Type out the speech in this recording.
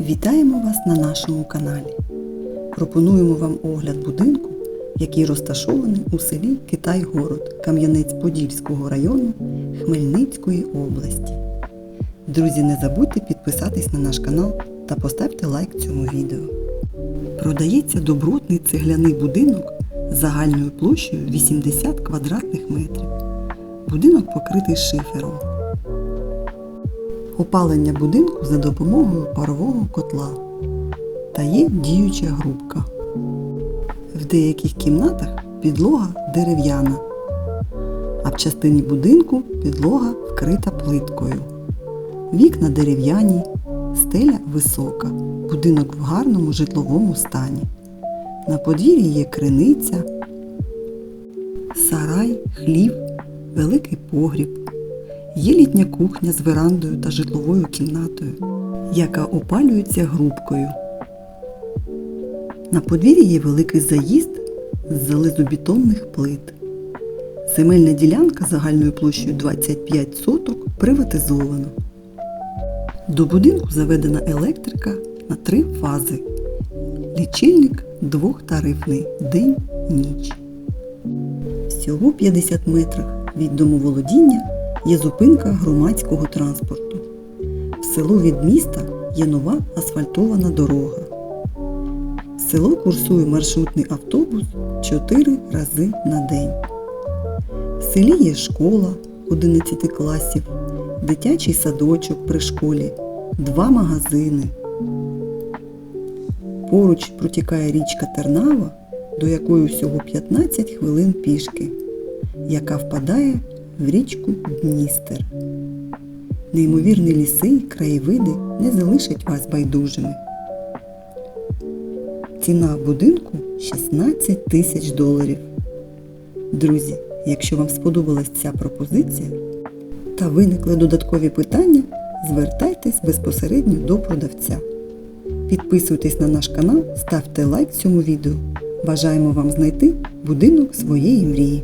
Вітаємо вас на нашому каналі. Пропонуємо вам огляд будинку, який розташований у селі Китай-Город Кам'янець-Подільського району Хмельницької області. Друзі, не забудьте підписатись на наш канал та поставте лайк цьому відео. Продається добротний цегляний будинок з загальною площею 80 квадратних метрів. Будинок покритий шифером. Опалення будинку за допомогою парового котла. Та є діюча грубка. В деяких кімнатах підлога дерев'яна, а в частині будинку підлога вкрита плиткою. Вікна дерев'яні, стеля висока, будинок в гарному житловому стані. На подвір'ї є криниця, сарай, хлів, великий погріб. Є літня кухня з верандою та житловою кімнатою, яка опалюється грубкою. На подвір'ї є великий заїзд з залезобетонних плит. Земельна ділянка загальною площею 25 соток приватизована. До будинку заведена електрика на три фази. Лічильник двохтарифний день-ніч. Всього 50 метрах від домоволодіння є зупинка громадського транспорту. В село від міста є нова асфальтована дорога. В село курсує маршрутний автобус 4 рази на день. В селі є школа 11 класів, дитячий садочок при школі, два магазини. Поруч протікає річка Тернава, до якої всього 15 хвилин пішки, яка впадає в річку Дністер. Неймовірні ліси й краєвиди не залишать вас байдужими. Ціна будинку 16 тисяч доларів. Друзі, якщо вам сподобалась ця пропозиція та виникли додаткові питання, звертайтесь безпосередньо до продавця. Підписуйтесь на наш канал, ставте лайк цьому відео. Бажаємо вам знайти будинок своєї мрії.